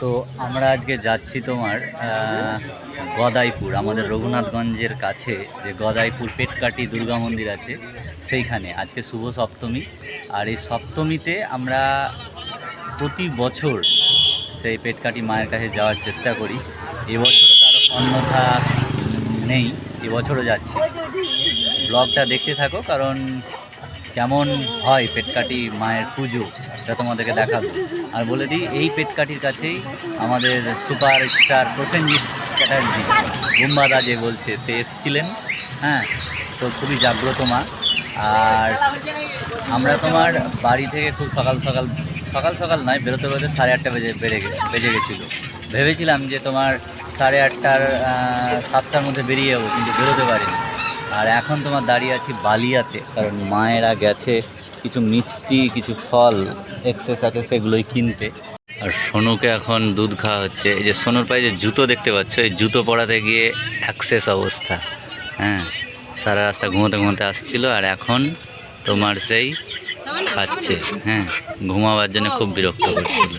তো আমরা আজকে যাচ্ছি তোমার গদাইপুর, আমাদের রঘুনাথগঞ্জের কাছে, যে গদাইপুর পেটকাটি দুর্গা মন্দির আছে, সেইখানে। আজকে শুভ সপ্তমী, আর এই সপ্তমীতে আমরা প্রতি বছর সেই পেটকাটি মায়ের কাছে যাওয়ার চেষ্টা করি। এবছরও তার অন্যথা নেই, এবছরও যাচ্ছি। ব্লগটা দেখতে থাকো, কারণ কেমন হয় পেটকাটি মায়ের পুজো, এটা তোমাদেরকে দেখাবো। আর বলে দিই, এই পেটকাটির কাছেই আমাদের সুপার স্টার প্রসেনজিৎ চ্যাটার্জি, গুম্বাদা যে বলছে, সে এসছিলেন হ্যাঁ? তো খুবই জাগ্রত মা। আর আমরা তোমার বাড়ি থেকে খুব সকাল সকাল সকাল সকাল নয়, বেরোতে বেরোতে সাড়ে আটটা বেজে, বেড়ে গে- বেজে গেছিল। ভেবেছিলাম যে তোমার সাড়ে আটটার সাতটার মধ্যে বেরিয়ে যাব, কিন্তু বেরোতে পারিনি। আর এখন তোমার দাঁড়িয়ে আছি বালিয়াতে কারণ মায়েরা গেছে কিছু মিষ্টি কিছু ফল এক্সেস আছে সেগুলোই কিনতে। আর সোনুকে এখন দুধ খাওয়া হচ্ছে। এই যে সোনুর পায়ে যে জুতো দেখতে পাচ্ছ এই জুতো পরাতে গিয়ে অ্যাক্সেস অবস্থা। হ্যাঁ সারা রাস্তা ঘুমোতে ঘুমোতে আসছিল আর এখন তোমার সেই খাচ্ছে। হ্যাঁ ঘুমাবার জন্য খুব বিরক্ত করছিল।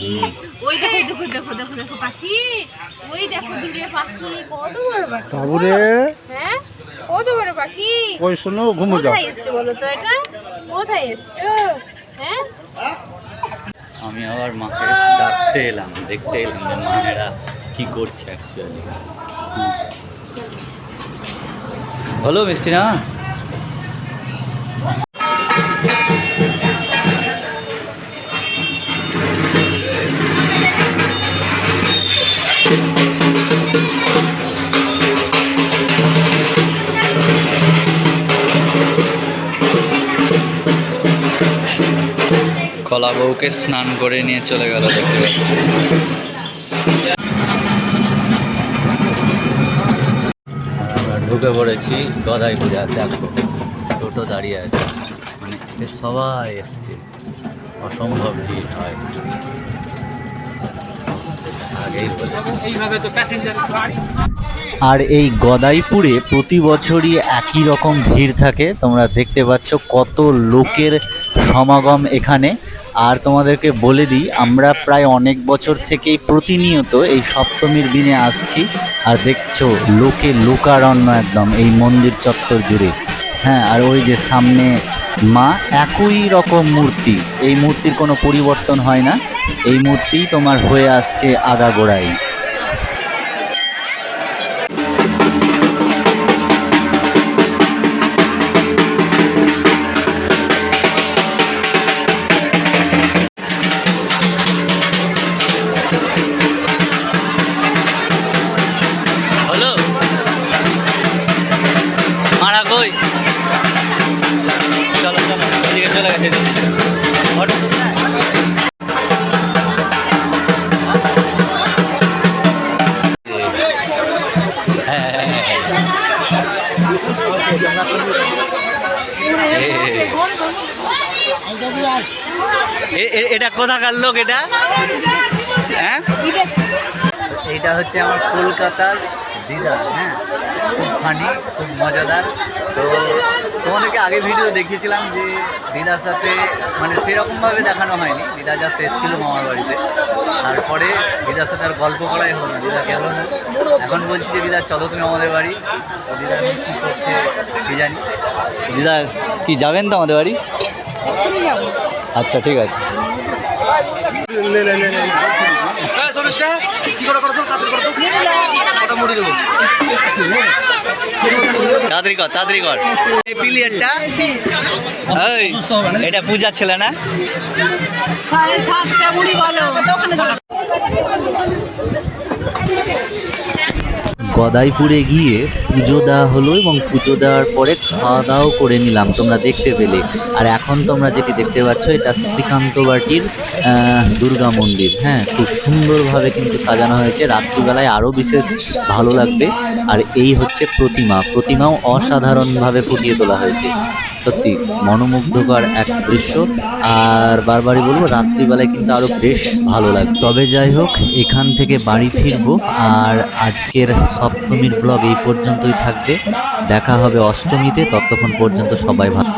হুম। ওই দেখো দেখো দেখো দেখো দেখো পাখি। ওই দেখো দূরে পাখি। কত বড় পাখি। বাবুরে হ্যাঁ? কত বড় পাখি। ওই শোনো ঘুমো যাও। কোথায় এসছো বলো তো এটা? কোথায় এসছো? হ্যাঁ? আমি আবার মাকে ডাকতে এলাম দেখতে এলাম যে মায়েরা কি করছে অ্যাকচুয়ালি হলো মিষ্টি না? কলা বউকে স্নান করে নিয়ে চলে গেল, দেখতে ঢুকে পড়েছি গদাইপুরে, আর দেখো টোটো দাঁড়িয়ে আছে। মানে সবাই এসছে। অসম্ভব ভিড় হয়। আর এই গদাইপুরে প্রতি বছরই একই রকম ভিড় থাকে। তোমরা দেখতে পাচ্ছ কত লোকের সমাগম এখানে। আর তোমাদেরকে বলে দিই, আমরা প্রায় অনেক বছর থেকেই প্রতিনিয়ত এই সপ্তমীর দিনে আসছি। আর দেখছ, লোকে লোকারণ্য একদম, এই মন্দির চত্বর জুড়ে। হ্যাঁ আর ওই যে সামনে মা, একই রকম মূর্তি। এই মূর্তির কোনো পরিবর্তন হয় না। এই মূর্তি তোমার হয়ে আসছে আগাগোড়াই। এটা কোথাকার লোক এটা? হ্যাঁ? এটা হচ্ছে আমার কলকাতার দিদা হ্যাঁ। খুব ফানি খুব মজাদার তো তোমাদেরকে আগে ভিডিও দেখিয়েছিলাম যে দিদার সাথে মানে সেরকমভাবে দেখানো হয়নি দিদা জাস্ট এসেছিল মামার বাড়িতে তারপরে দিদার সাথে আর গল্প করাই হলো না দিদা গেল না এখন বলছি যে দিদা চলো তুমি আমাদের বাড়ি তো দিদা কী করছে কি জানি দিদা কি যাবেন তো আমাদের বাড়ি আচ্ছা ঠিক আছে তাড়াতাড়ি কর তাড়াতাড়ি কর এই পিলিয়ারটা ওই এটা পূজার ছেলে না? সাড়ে সাতটা বুড়ি বলো গদাইপুরে গিয়ে পুজো দেওয়া হলো এবং পুজো দেওয়ার পরে খাওয়া দাওয়াও করে নিলাম, তোমরা দেখতে পেলে। আর এখন তোমরা যেটি দেখতে পাচ্ছ, এটা শ্রীকান্ত বাটির দুর্গা মন্দির। হ্যাঁ খুব সুন্দরভাবে কিন্তু সাজানো হয়েছে। রাত্রিবেলায় আরও বিশেষ ভালো লাগবে। আর এই হচ্ছে প্রতিমা। প্রতিমাও অসাধারণভাবে ফুটিয়ে তোলা হয়েছে। সত্যি মনোমুগ্ধকর এক দৃশ্য। আর বারবারই বলব, রাত্রিবেলায় কিন্তু আরও বেশ ভালো লাগে তবে যাই হোক, এখান থেকে বাড়ি ফিরবো। আর আজকের সপ্তমীর ব্লগ এই পর্যন্তই থাকবে। দেখা হবে অষ্টমীতে, ততক্ষণ পর্যন্ত সবাই ভালো।